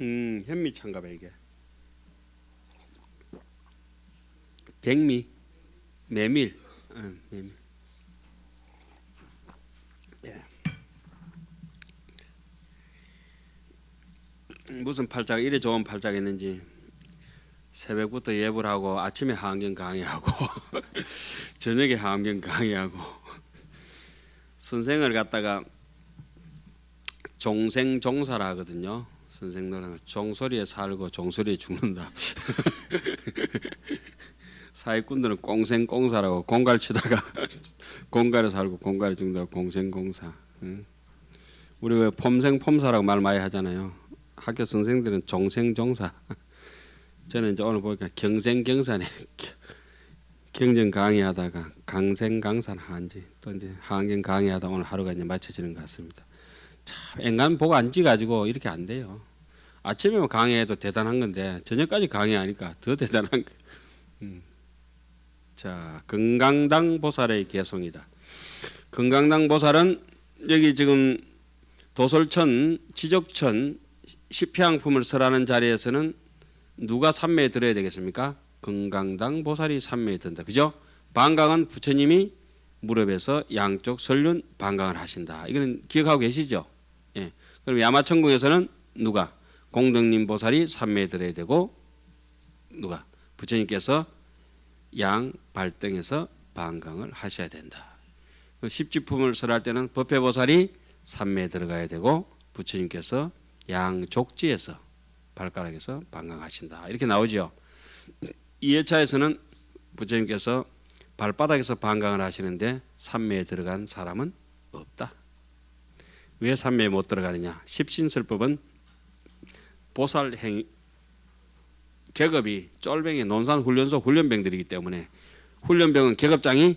음, 현미차인가 봐 이게. 백미, 메밀, 응, 메밀. 예. 무슨 팔자가 이래 좋은 팔자가 있는지 새벽부터 예불 하고 아침에 하안경 강의하고 저녁에 하안경 강의하고 선생을 갖다가 종생 종사라 하거든요. 선생들은 종소리에 살고 종소리에 죽는다. 사회꾼들은 꽁생꽁사라고 공갈 치다가 공갈에 살고 공갈에 죽는다 공생공사. 응? 우리 왜 폼생폼사라고 말 많이 하잖아요. 학교 선생들은 종생종사. 저는 이제 오늘 보니까 경생경사네. 경전 강의하다가 강생강산 한지 또 이제 한경 강의하다 오늘 하루가 이제 마쳐지는 것 같습니다. 참 앵간 보고 앉아가지고 이렇게 안 돼요. 아침에 강의해도 대단한 건데 저녁까지 강의하니까 더 대단한 거. 음. 자 건강당 보살의 개성이다. 건강당 보살은 여기 지금 도솔천 지적천 십향품을 설하는 자리에서는 누가 삼매에 들어야 되겠습니까? 건강당 보살이 삼매에 든다. 그죠? 방강은 부처님이 무릎에서 양쪽 설륜 방강을 하신다. 이거는 기억하고 계시죠? 예. 그럼 야마천궁에서는 누가 공덕님 보살이 삼매에 들어야 되고 누가 부처님께서 양 발등에서 방강을 하셔야 된다. 그 십지품을 설할 때는 법회 보살이 삼매에 들어가야 되고 부처님께서 양 족지에서 발가락에서 방강하신다. 이렇게 나오죠. 2회차에서는 부처님께서 발바닥에서 방강을 하시는데 삼매에 들어간 사람은 없다. 왜 삼매에 못 들어가느냐? 십신설법은 보살 행 계급이 쫄병이 논산 훈련소 훈련병들이기 때문에 훈련병은 계급장이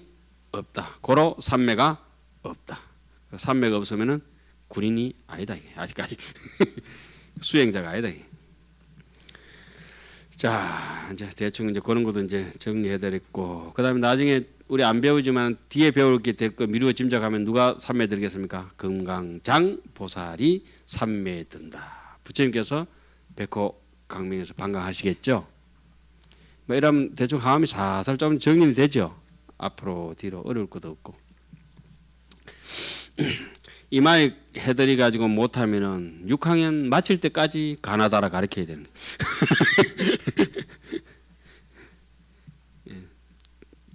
없다. 고로 삼매가 없다. 삼매가 없으면은 군인이 아니다. 아직까지 수행자가 아니다. 자 이제 대충 이제 그런 것도 이제 정리해드렸고 그다음에 나중에 우리 안 배우지만 뒤에 배울 게 될 거 미루어 짐작하면 누가 삼매 들겠습니까? 금강장 보살이 삼매에 든다. 부처님께서 백호 강명에서 방강하시겠죠. 뭐 이러면 대충 하음이 살살 좀 정리는 되죠. 앞으로 뒤로 어려울 것도 없고 이마에 해드리 가지고 못하면은 6학년 마칠 때까지 가나다라 가르쳐야 되는. 예.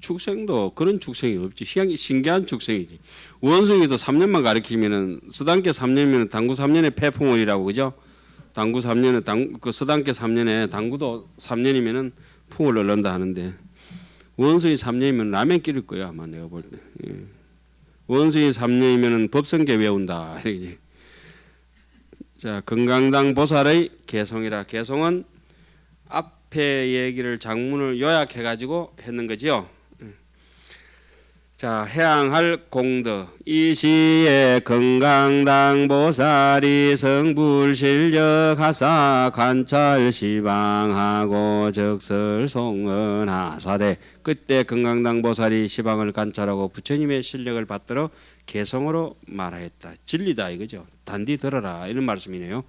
축생도 그런 축생이 없지. 희한히 신기한 축생이지. 원숭이도 3년만 가르치면은 서당계 3년이면 당구 3년에 폐풍월이라고 그죠? 당구 3년에 당그 서당계 3년에 당구도 3년이면은 풍을 얻는다 하는데 원숭이 3년이면 라면 끓일 거야 아마 내가 볼 때. 예. 원숭이 3년이면은 법성계 외운다. 이러지. 자, 건강당 보살의 개성이라 개성은 앞에 얘기를 장문을 요약해 가지고 했는 거지요. 자, 해양할 공덕 이 시에 건강당 보살이 성불실력 하사 관찰 시방하고 적설 송언하사대 그때 건강당 보살이 시방을 관찰하고 부처님의 실력을 받들어 개성으로 말하였다. 진리다 이거죠. 단디 들어라 이런 말씀이네요.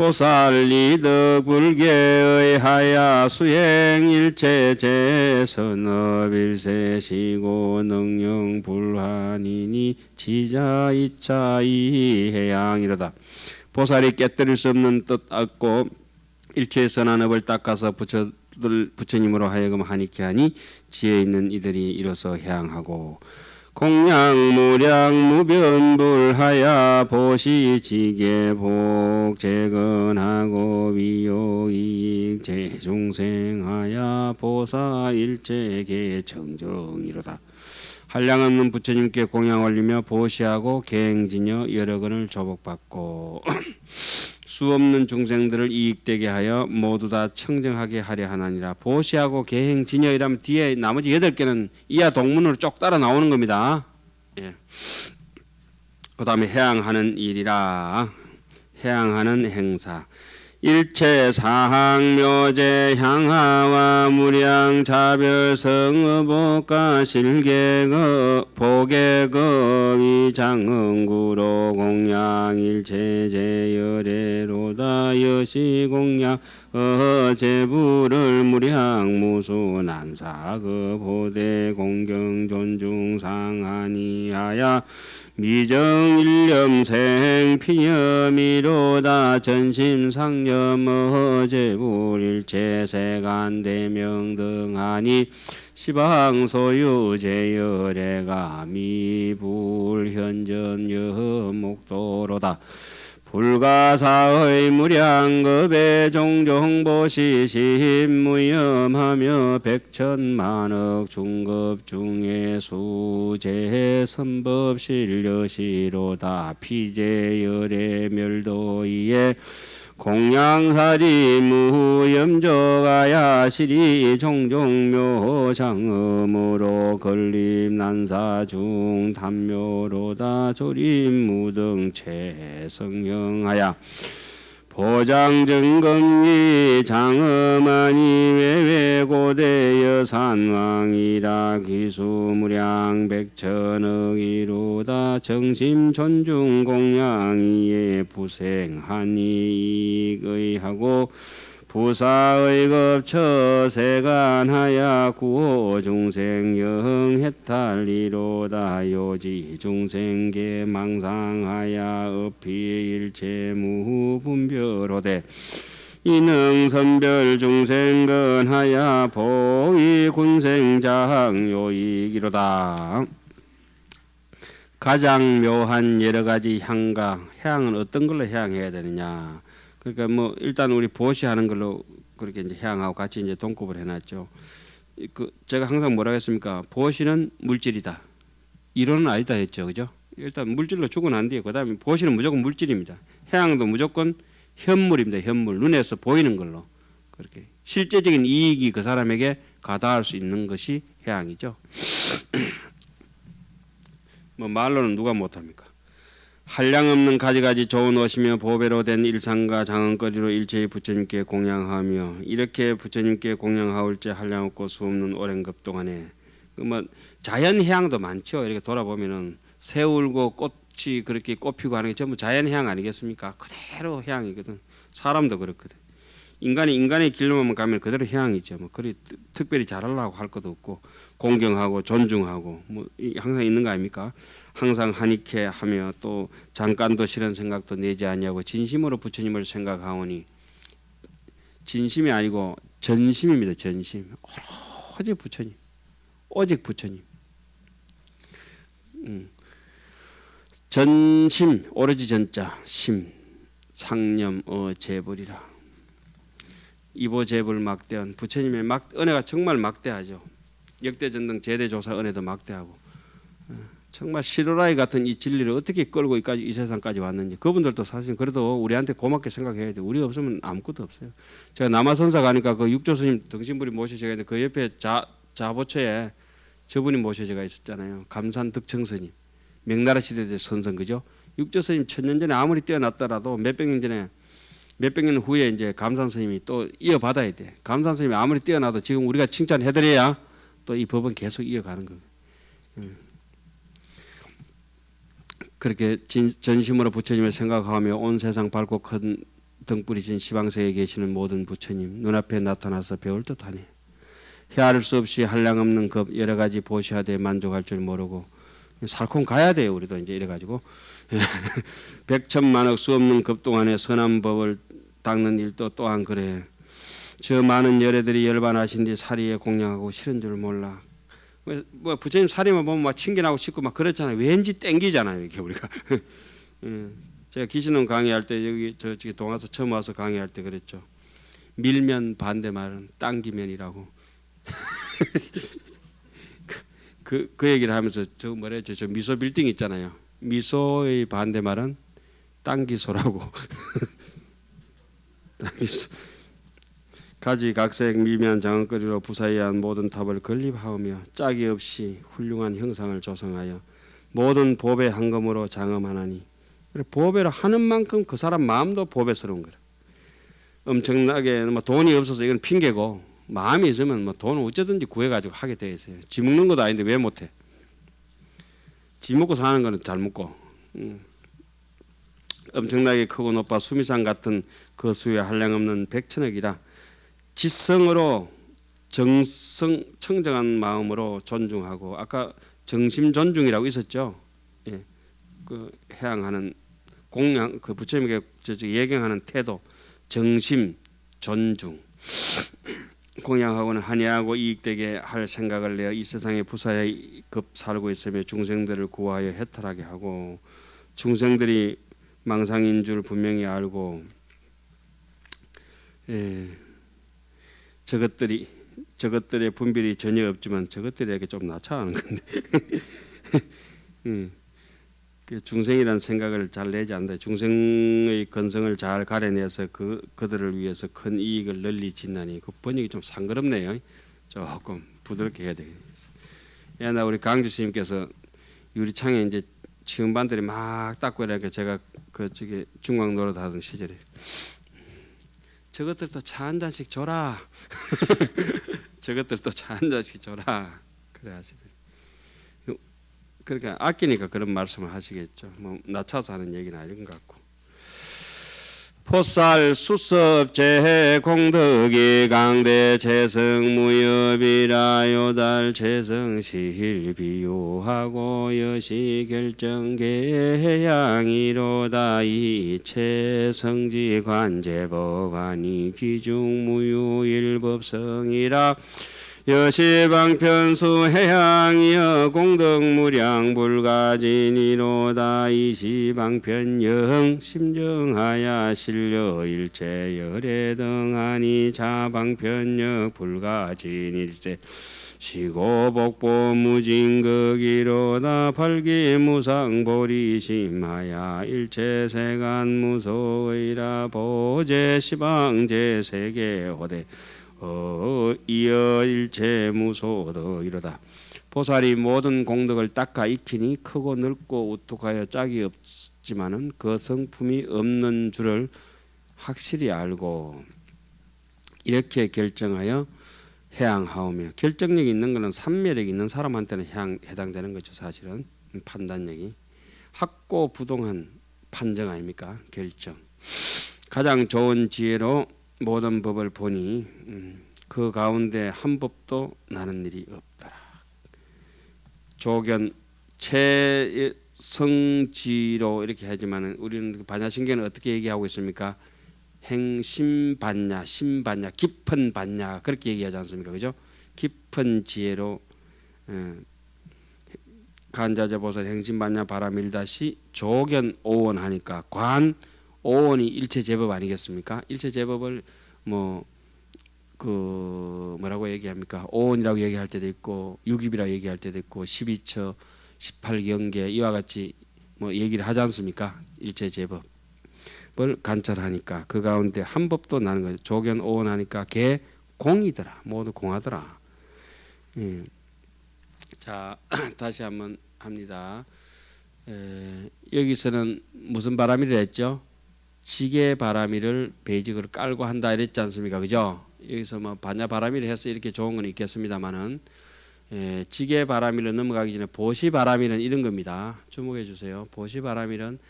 보살리덕 불계의 하야 수행 일체 재선업 일세시고 능령 불환이니 지자 이차 이해양이로다. 보살이 깨뜨릴 수 없는 뜻 얻고 일체 선한업을 닦아서 부처들 부처님으로 하여금 하니케 하니 지혜 있는 이들이 이로써 향하고 공양 무량 무변불하야 보시지계 복 재건하고 위요이익 재중생하야 보사 일체계 정정이로다. 한량 없는 부처님께 공양 올리며 보시하고 계행지녀 여러 건을 조복받고 수 없는 중생들을 이익되게 하여 모두 다 청정하게 하려 하나니라 보시하고 계행 진여이라면 뒤에 나머지 여덟 개는 이하 동문으로 쭉 따라 나오는 겁니다. 예. 그다음에 해양하는 일이라 해양하는 행사 일체 사항 묘제 향하와 무량 차별 성어복가 실계거 시 공양 어제부를 무량 무수 난 사그 보대 공경 존중 상하니하야 미정일념 생 피념이로다 전심상념 어제불일체 세간대명 등하니 시방소유 제열애가 미불현전 여 목도로다 불가사의 무량급의 종종 보시 신무염하며 백천만억 중급 중에 수제 선법 실려시로다. 피제 열의 멸도이에 공양사리 무염조가야 시리 종종 묘 장음으로 걸림 난사중 단묘로다 조림 무등 최성형하야 보장증검이 장엄하니 외외고대 여 산왕이라 기수무량 백천억이로다 정심존중 공양이에 부생하니 이의하고 부사의 급 처 세간하야 구호 중생 영해탈리로다 요지 중생계 망상하야 업피 일체 무분별호대 이능 선별 중생근하야 보이 군생장 요이기로다. 가장 묘한 여러 가지 향가 향은 어떤 걸로 향해야 되느냐 그러니까 뭐 일단 우리 보시하는 걸로 그렇게 이제 향하고 같이 이제 동급을 해놨죠. 이그 제가 항상 뭐라 했습니까? 보시는 물질이다. 이론은 아니다 했죠, 그죠? 일단 물질로 죽은 안 돼요. 그다음에 보시는 무조건 물질입니다. 향도 무조건 현물입니다. 현물 눈에서 보이는 걸로 그렇게 실제적인 이익이 그 사람에게 가다할 수 있는 것이 향이죠. 뭐 말로는 누가 못합니까? 한량 없는 가지가지 좋은 옷이며 보배로 된 일상과 장언거리로 일체의 부처님께 공양하며 이렇게 부처님께 공양하올지 한량 없고 수없는 오랜 급 동안에 그뭐 자연 향도 많죠. 이렇게 돌아보면은 새 울고 꽃이 그렇게 꽃피고 하는 게 전부 자연 향 아니겠습니까? 그대로 향이거든. 사람도 그렇거든. 인간이 인간의 길로만 가면 그대로 향이죠. 뭐 그리 특- 특별히 잘하려고 할 것도 없고 공경하고 존중하고 뭐 이- 항상 있는 거 아닙니까? 항상 한익해 하며 또 잠깐도 싫은 생각도 내지 아니하고 진심으로 부처님을 생각하오니 진심이 아니고 전심입니다. 전심. 오직 부처님. 오직 부처님. 음. 전심 오로지 전자 심 상념 어 재불이라 이보 재불 막대한 부처님의 막 은혜가 정말 막대하죠. 역대 전등 제대 조사 은혜도 막대하고 어, 정말 시로라이 같은 이 진리를 어떻게 끌고 이까지 이 세상까지 왔는지 그분들도 사실 그래도 우리한테 고맙게 생각해야 돼. 우리 없으면 아무것도 없어요. 제가 남아선사 가니까 그 육조 스님 등신불이 모셔져가 있는데 그 옆에 자 자보처에 저분이 모셔져가 있었잖아요. 감산 득청 스님. 명나라 시대 때 선선 그죠? 육조 스님 천년 전에 아무리 뛰어났더라도 몇백 년 전에 몇백 년 후에 이제 감산 스님이 또 이어받아야 돼. 감산 스님이 아무리 뛰어나도 지금 우리가 칭찬해드려야 또 이 법은 계속 이어가는 거예요. 음. 그렇게 진, 전심으로 부처님을 생각하며 온 세상 밝고 큰 등불이신 시방세에 계시는 모든 부처님 눈앞에 나타나서 배울 듯하니. 헤아릴 수 없이 한량없는 급 여러 가지 보시하되 만족할 줄 모르고 살콩 가야 돼요 우리도 이제 이래 가지고. 백천만억 수 없는 급 동안에 선한 법을 닦는 일도 또한 그래. 저 많은 열애들이 열반하신 뒤 사리에 공양하고 싫은 줄 몰라 뭐, 뭐 부처님 사리만 보면 막 친근하고 싶고 막 그렇잖아요 왠지 땡기잖아요 이렇게 우리가 예. 제가 기신론 강의할 때 여기 저 저기 동아서 처음 와서 강의할 때 그랬죠 밀면 반대 말은 당기면이라고 그, 그 얘기를 하면서 저 뭐랬죠? 저 미소 빌딩 있잖아요. 미소의 반대 말은 땅기소라고. 땅기소. 가지 각색 미미한 장언거리로 부사이한 모든 탑을 건립하오며 짝이 없이 훌륭한 형상을 조성하여 모든 보배 한검으로 장엄하나니 그래, 보배를 하는 만큼 그 사람 마음도 보배스러운 거라. 엄청나게 뭐 돈이 없어서 이건 핑계고 마음이 있으면 뭐 돈을 어쩌든지 구해가지고 하게 돼 있어요. 지 먹는 것도 아닌데 왜 못해? 지 먹고 사는 거는 잘 먹고. 음. 엄청나게 크고 높아 수미산 같은 그 수에 한량없는 백천억이라 지성으로 정성 청정한 마음으로 존중하고 아까 정심 존중이라고 있었죠. 예. 그 해양하는 공양 그 부처님께 저, 저 예경하는 태도 정심 존중 공양하고는 한이하고 이익되게 할 생각을 내어 이 세상에 부사에 급 살고 있으며 중생들을 구하여 해탈하게 하고 중생들이 망상인 줄 분명히 알고 예, 저것들이 저것들의 분별이 전혀 없지만 저것들에게 좀 낮춰하는 건데 음, 그 중생이라는 생각을 잘 내지 않는다. 중생의 건성을 잘 가려내서 그 그들을 위해서 큰 이익을 널리 짓나니 그 번역이 좀 상그럽네요. 조금 부드럽게 해야 되겠어요. 옛날 우리 강주 스님께서 유리창에 이제 치음반들이 막 닦고 이러니까 제가 그 저기 중앙 노릇 하던 시절에 저것들도 차 한 잔씩 줘라. 저것들도 차 한 잔씩 줘라. 그래 하시더니 그러니까 아끼니까 그런 말씀을 하시겠죠. 뭐 낮춰서 하는 얘기는 아닌 것 같고. 포살 수섭 재해 공덕이 강대 재성 무협이라 요달 재성 시힐 비유하고 여시 결정 개양이로다 이체 성지 관제 법안이 기중 무유 일법성이라 여시방편수 해양이여 공덕무량 불가진이로다 이시방편영 심정하야 실려 일체 열애 등하니 자방편역 불가진일세. 시고복보 무진극이로다 발기무상보리심하야 일체세간 무소이라 보제시방제 세계호대 어 이어 일체 무소도 이러다. 보살이 모든 공덕을 닦아 익히니 크고 넓고 우뚝하여 짝이 없지만은 그 성품이 없는 줄을 확실히 알고 이렇게 결정하여 해양하오며 결정력이 있는 것은 산매력이 있는 사람한테는 해양 해당되는 거죠 사실은. 판단력이. 학고 부동한 판정 아닙니까? 결정. 가장 좋은 지혜로 모든 법을 보니 음, 그 가운데 한 법도 나는 일이 없더라. 조견 최성지로 이렇게 하지만은 우리는 그 반야신경은 어떻게 얘기하고 있습니까? 행심반야, 심반야, 깊은 반야 그렇게 얘기하지 않습니까? 그죠? 깊은 지혜로 어, 간자재 보살 행심반야 바라밀다시 조견 오원하니까 관 오원이 일체 제법 아니겠습니까? 일체 제법을 뭐 그 뭐라고 얘기합니까? 오원이라고 얘기할 때도 있고 육입이라고 얘기할 때도 있고 12처, 18경계 이와 같이 뭐 얘기를 하지 않습니까? 일체 제법을 관찰하니까 그 가운데 한 법도 나는 거죠. 조견 오원하니까 개 공이더라. 모두 공하더라. 예. 자 다시 한번 합니다. 에, 여기서는 무슨 바람이라 했죠? 지게 바람이를 베이직으로 깔고 한다 이랬지 않습니까? 그죠? 여기서 뭐 반야 바람이를 해서 이렇게 좋은 건 있겠습니다만은 예, 지게 바람이를 넘어가기 전에 보시 바람이는 이런 겁니다. 주목해 주세요. 보시 바람이는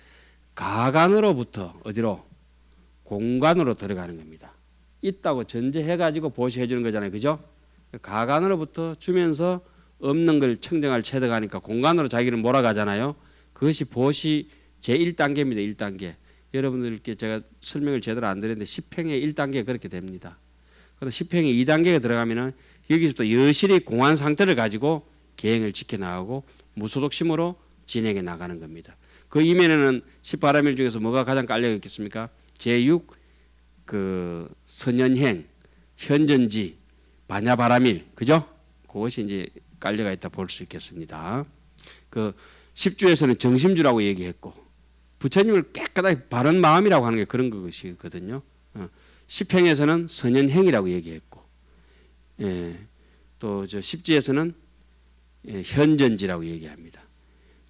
가간으로부터 어디로 공간으로 들어가는 겁니다. 있다고 전제해 가지고 보시해 주는 거잖아요. 그죠? 가간으로부터 주면서 없는 걸 청정할 체득하니까 공간으로 자기를 몰아가잖아요. 그것이 보시 제 1단계입니다. 1단계. 여러분들께 제가 설명을 제대로 안 드렸는데 10행의 1단계 그렇게 됩니다. 그래서 10행의 2단계가 들어가면은 여기서부터 여실히 공한 상태를 가지고 계행을 지켜나가고 무소독심으로 진행해 나가는 겁니다. 그 이면에는 18화밀 중에서 뭐가 가장 깔려 있겠습니까? 제6 그 선연행, 현전지, 반야바라밀, 그죠? 그것이 이제 깔려가 있다 볼 수 있겠습니다. 그 10주에서는 정심주라고 얘기했고 부처님을 깨끗하게 바른 마음이라고 하는 게 그런 것이거든요. 어. 시평에서는 선연행이라고 얘기했고, 예, 또저 십지에서는 예, 현전지라고 얘기합니다.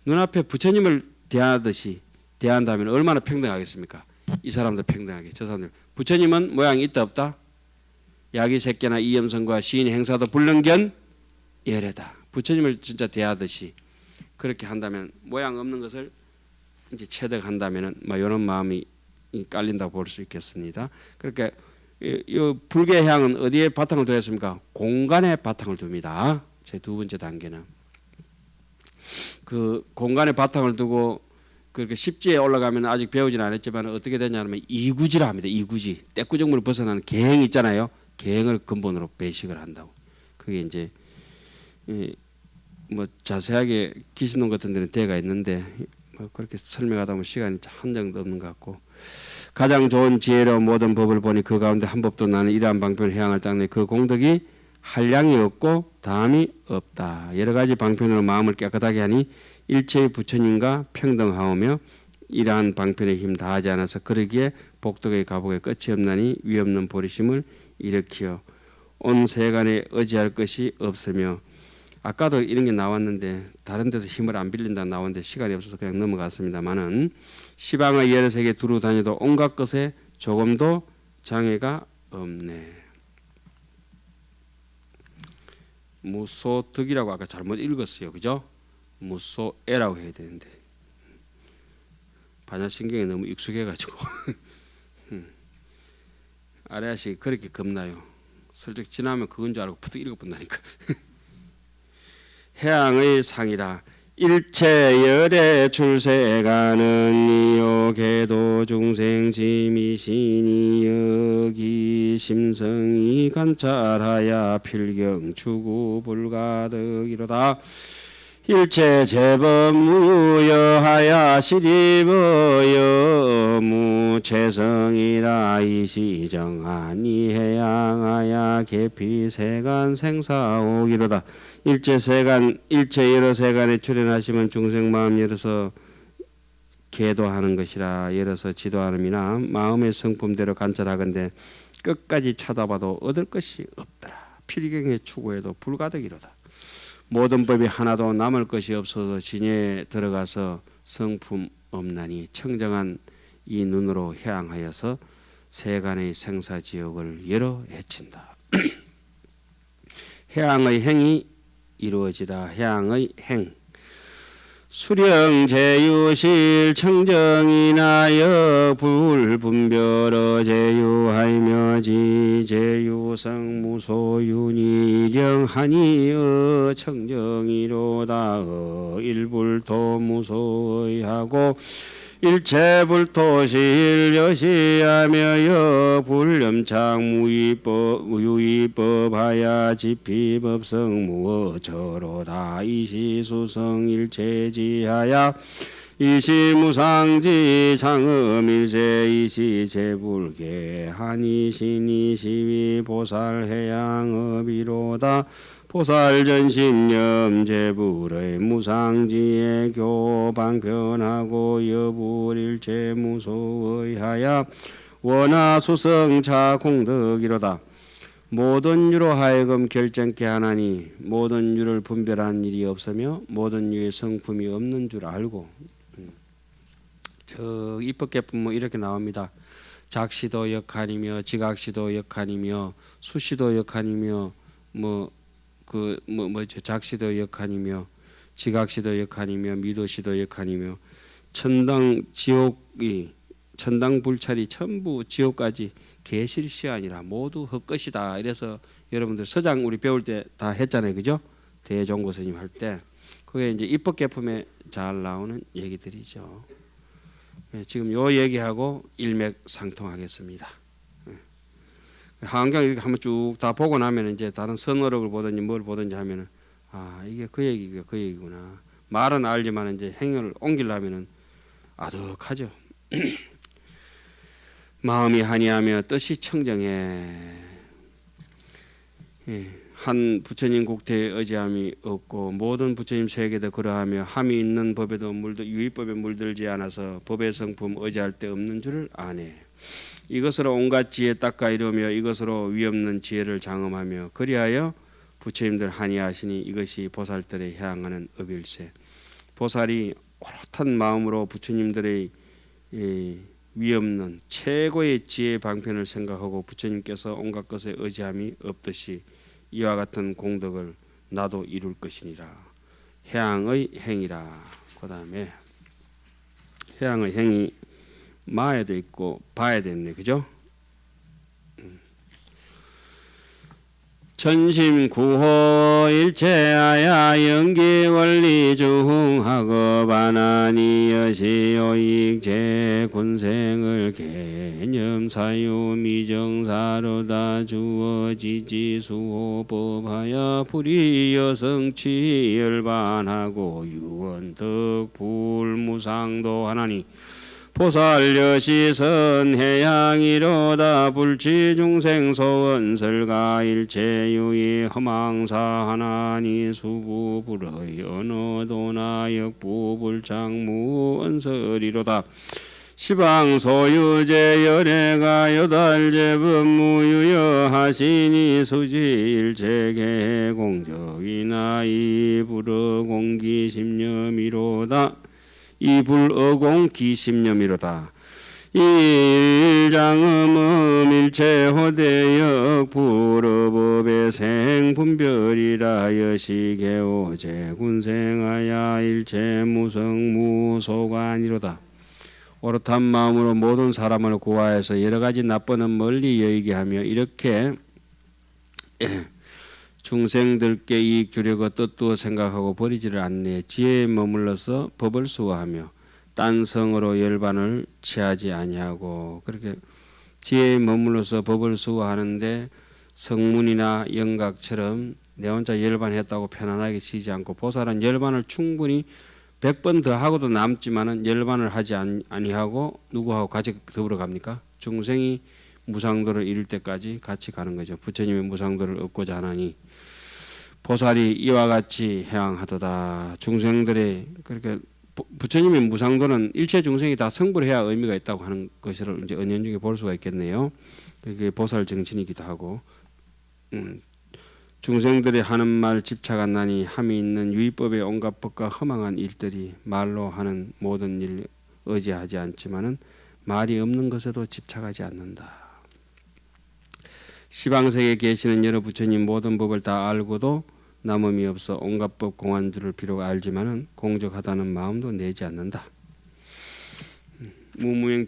눈앞에 부처님을 대하듯이 대한다면 얼마나 평등하겠습니까? 이 사람도 평등하게 저 사람들 부처님은 모양이 있다 없다 야기 새끼나 이염성과 시인 행사도 불능견 예래다 부처님을 진짜 대하듯이 그렇게 한다면 모양 없는 것을 이제 체득한다면은 뭐 이런 마음이 이 깔린다고 볼수 있겠습니다. 그렇게 이, 이 불교의 향은 어디에 바탕을 두었습니까? 공간에 바탕을 둡니다. 제 두 번째 단계는 그 공간에 바탕을 두고 그렇게 십지에 올라가면 아직 배우지는 않았지만 어떻게 되냐면 이구지라 합니다. 이구지 떼꾸정물을 벗어나는 계행 있잖아요. 계행을 근본으로 배식을 한다고. 그게 이제 이, 뭐 자세하게 기신론 같은 데는 대가 있는데 뭐 그렇게 설명하다 보면 시간이 한정도 없는 것 같고 가장 좋은 지혜로 모든 법을 보니 그 가운데 한 법도 나는 이러한 방편을 해양할 땅에 그 공덕이 한량이 없고 다함이 없다. 여러 가지 방편으로 마음을 깨끗하게 하니 일체의 부처님과 평등하오며 이러한 방편에 힘 다하지 않아서 그러기에 복덕의 가복에 끝이 없나니 위없는 보리심을 일으키어 온 세간에 의지할 것이 없으며 아까도 이런 게 나왔는데 다른 데서 힘을 안 빌린다 나왔는데 시간이 없어서 그냥 넘어갔습니다만은 시방의 여러 세계 두루 다녀도 온갖 것에 조금도 장애가 없네. 무소득이라고 아까 잘못 읽었어요, 그죠? 무소애라고 해야 되는데 반야신경에 너무 익숙해가지고 아래아시 그렇게 겁나요. 슬쩍 지나면 그건 줄 알고 푸득 읽어본다니까. 해양의 상이라 일체열의 출세가는 이욕해도 중생 지미신이 여기 심성이 관찰하야 필경 추구 불가득이로다 일체 제법 무여하야 시리버여 무체성이라 이시정하니 해양하야 계피 세간 생사오기로다. 일체 세간 일체 여러 세간에 출현하시면 중생 마음 열어서 계도하는 것이라 열어서 지도하는이나 마음의 성품대로 관찰하건대 끝까지 찾아봐도 얻을 것이 없더라. 필경에 추구해도 불가득이로다 모든 법이 하나도 남을 것이 없어서 진에 들어가서 성품 없나니 청정한 이 눈으로 향하여서 세간의 생사지옥을 열어 헤친다. 해양의 행이 이루어지다. 해양의 행. 수령 제유실 청정이나여 불분별어 제유하며 지제유성 무소윤이령하니어 청정이로다어 일불토 무소의하고 일체불토실 여시하며 여 불념창 무위법 무유위법하야 지피법성 무어처로다. 이시수성 일체지하야. 이시무상지 장음일세 이시제불계 한이신이 시위 보살해양업이로다 보살전심념 제불의 무상지의 교방편하고 여불일체 무소의하야 원하수성차 공덕이로다 모든 유로 하여금 결정케 하나니 모든 유를 분별한 일이 없으며 모든 유의 성품이 없는 줄 알고 음. 저 입법계품 뭐 이렇게 나옵니다. 작시도 역한이며 지각시도 역한이며 수시도 역한이며 뭐 그뭐 뭐죠 작시도 역한이며 지각시도 역한이며 미도시도 역한이며 천당 지옥이 천당 불찰이 전부 지옥까지 개실시 아니라 모두 헛것이다. 이래서 여러분들 서장 우리 배울 때 다 했잖아요, 그죠? 대종고 스님 할 때 그게 이제 입법 개품에 잘 나오는 얘기들이죠. 예, 지금 요 얘기하고 일맥상통하겠습니다. 한경 이렇게 한번 쭉 다 보고 나면 이제 다른 선어록을 보든지 뭘 보든지 하면은 아 이게 그 얘기가 그 얘기구나 말은 알지만 이제 행위를 옮기려면은 아득하죠. 마음이 한이하며 뜻이 청정해 예, 한 부처님 국태에 의지함이 없고 모든 부처님 세계도 그러하며 함이 있는 법에도 물들 유의법에 물들지 않아서 법의 성품 의지할 데 없는 줄을 아네. 이것으로 온갖 지혜 닦아 이루며 이것으로 위없는 지혜를 장엄하며 그리하여 부처님들 한이하시니 이것이 보살들의 향하는 업일세 보살이 오롯한 마음으로 부처님들의 이 위없는 최고의 지혜 방편을 생각하고 부처님께서 온갖 것에 의지함이 없듯이 이와 같은 공덕을 나도 이룰 것이니라. 해양의 행이라. 그 다음에 해양의 행이 마에도 있고 바에도 있네. 그죠? 전심 구호 일체하야 연기 원리 중하고 바나니 여시 오익 제 군생을 개념 사유 미정사로 다 주어지지 수호 법하여 불이 여 성치 열반하고 유언덕 불무상도 하나니 보살여시 선해양이로다 불치중생 소원설가 일체유의 허망사 하나니 수부불의 언어도나 역부불창무 언설이로다. 시방소유제 열애가 여달제 법무유여 하시니 수지일체계 공적이나 이불어 공기심념이로다 이불 어공 기심념이로다. 일장음음 일체호대역 불어법의 생분별이라 여시개오제 군생하야 일체무성 무소관이로다. 오롯한 마음으로 모든 사람을 구하여서 여러 가지 나쁘는 멀리 여의게 하며 이렇게 중생들께 이익 주려고 뜻도 생각하고 버리지를 않네 지혜에 머물러서 법을 수호하며 딴성으로 열반을 취하지 아니하고 그렇게 지혜에 머물러서 법을 수호하는데 성문이나 영각처럼 내 혼자 열반했다고 편안하게 쉬지 않고 보살은 열반을 충분히 100번 더 하고도 남지만은 열반을 하지 아니- 아니하고 누구하고 같이 더불어 갑니까? 중생이 무상도를 이룰 때까지 같이 가는 거죠. 부처님의 무상도를 얻고자 하나니 보살이 이와 같이 해양하도다. 중생들의 그렇게 부- 부처님의 무상도는 일체 중생이 다 성불 해야 의미가 있다고 하는 것을 이제 언연 중에 볼 수가 있겠네요. 그게 보살 정신이기도 하고 음, 중생들이 하는 말 집착 안 나니 함이 있는 유의법의 온갖 법과 허망한 일들이 말로 하는 모든 일 의지하지 않지만은 말이 없는 것에도 집착하지 않는다. 시방세계에 계시는 여러 부처님 모든 법을 다 알고도 남음이 없어 온갖 법 공안들을 비록 알지만은 공적하다는 마음도 내지 않는다. 음, 무무행